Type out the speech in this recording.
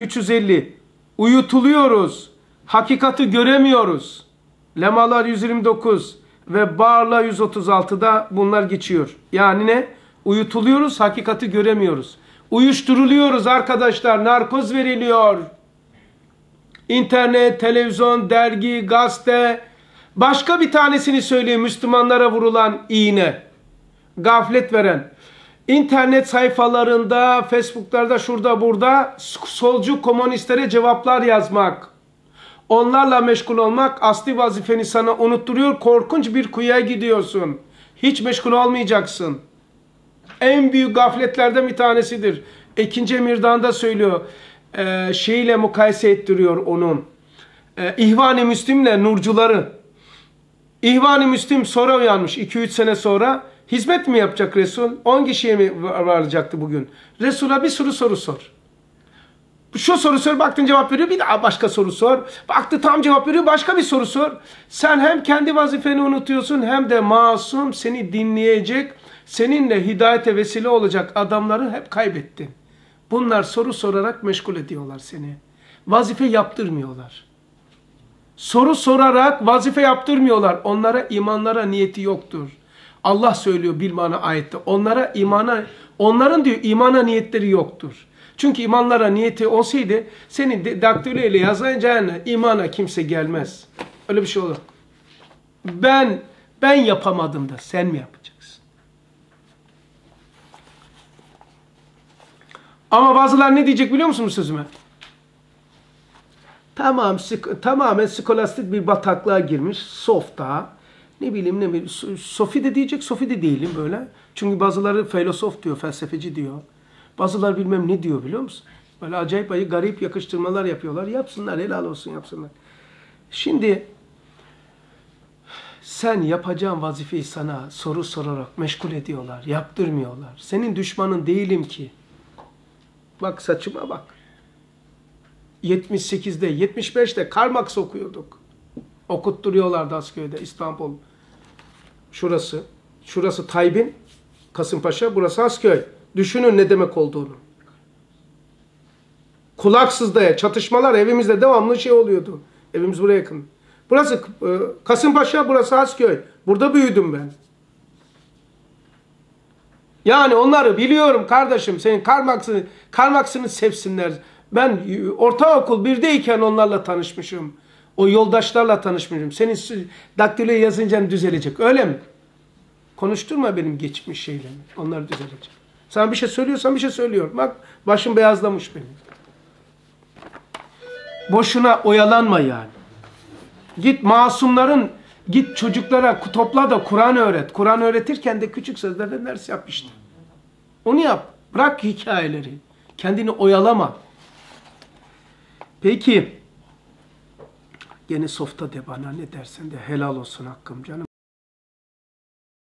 350. Uyutuluyoruz. Hakikati göremiyoruz. Lemalar 129 ve Bağırlar 136'da bunlar geçiyor. Yani ne? Uyutuluyoruz, hakikati göremiyoruz. Uyuşturuluyoruz arkadaşlar, narkoz veriliyor. İnternet, televizyon, dergi, gazete. Başka bir tanesini söyleyeyim Müslümanlara vurulan iğne. Gaflet veren. İnternet sayfalarında, Facebook'larda, şurada burada solcu komünistlere cevaplar yazmak. Onlarla meşgul olmak asli vazifeni sana unutturuyor. Korkunç bir kuyuya gidiyorsun. Hiç meşgul olmayacaksın. En büyük gafletlerden bir tanesidir. İkinci Emirdan da söylüyor. E, şeyle mukayese ettiriyor onun. E, İhvan-ı Müslim'le nurcuları. İhvan-ı Müslim sonra uyanmış 2-3 sene sonra. Hizmet mi yapacak Resul? 10 kişiye mi varacaktı bugün? Resul'a bir sürü soru sor. Şu soru sor, baktın cevap veriyor, bir daha başka soru sor. Baktı tam cevap veriyor, başka bir soru sor. Sen hem kendi vazifeni unutuyorsun hem de masum seni dinleyecek, seninle hidayete vesile olacak adamları hep kaybettin. Bunlar soru sorarak meşgul ediyorlar seni. Vazife yaptırmıyorlar. Soru sorarak vazife yaptırmıyorlar. Onlara imanlara niyeti yoktur. Allah söylüyor bilmana ayette. Onlara imana, onların diyor imana niyetleri yoktur. Çünkü imanlara niyeti olsaydı senin daktilo ile yazacağına imana kimse gelmez. Öyle bir şey olur. Ben ben yapamadım da sen mi yapacaksın? Ama bazılar ne diyecek biliyor musunuz sözüme? Tamam, tamamen skolastik bir bataklığa girmiş. Softa, ne bileyim ne bileyim. Sofi de diyecek, Sofi de değilim böyle. Çünkü bazıları filosof diyor, felsefeci diyor. Bazıları bilmem ne diyor biliyor musun? Böyle acayip ayı garip yakıştırmalar yapıyorlar. Yapsınlar, helal olsun yapsınlar. Şimdi sen yapacağın vazifeyi sana soru sorarak meşgul ediyorlar, yaptırmıyorlar. Senin düşmanın değilim ki. Bak saçıma bak. 78'de, 75'te Karmax okuyorduk. Okutturuyorlardı Asköy'de, İstanbul. Şurası. Şurası Taybin, Kasımpaşa, burası Asköy. Düşünün ne demek olduğunu. Kulaksızdaya çatışmalar evimizde devamlı şey oluyordu. Evimiz buraya yakın. Burası e, Kasımpaşa, burası Asköy. Burada büyüdüm ben. Yani onları biliyorum kardeşim. Senin Karmaks'ını Karmaks'ını sevsinler. Ben ortaokul birdeyken onlarla tanışmışım. O yoldaşlarla tanışmışım. Senin daktiloya yazınca düzelecek. Öyle mi? Konuşturma benim geçmiş şeylerimi. Onlar düzelecek. Sana bir şey söylüyorsam bir şey söylüyorum. Bak başım beyazlamış benim. Boşuna oyalanma yani. Git masumların, git çocuklara topla da Kur'an öğret. Kur'an öğretirken de küçük sözlerden ders yap işte. Onu yap. Bırak hikayeleri. Kendini oyalama. Peki. Gene softa de bana ne dersen de helal olsun hakkım canım.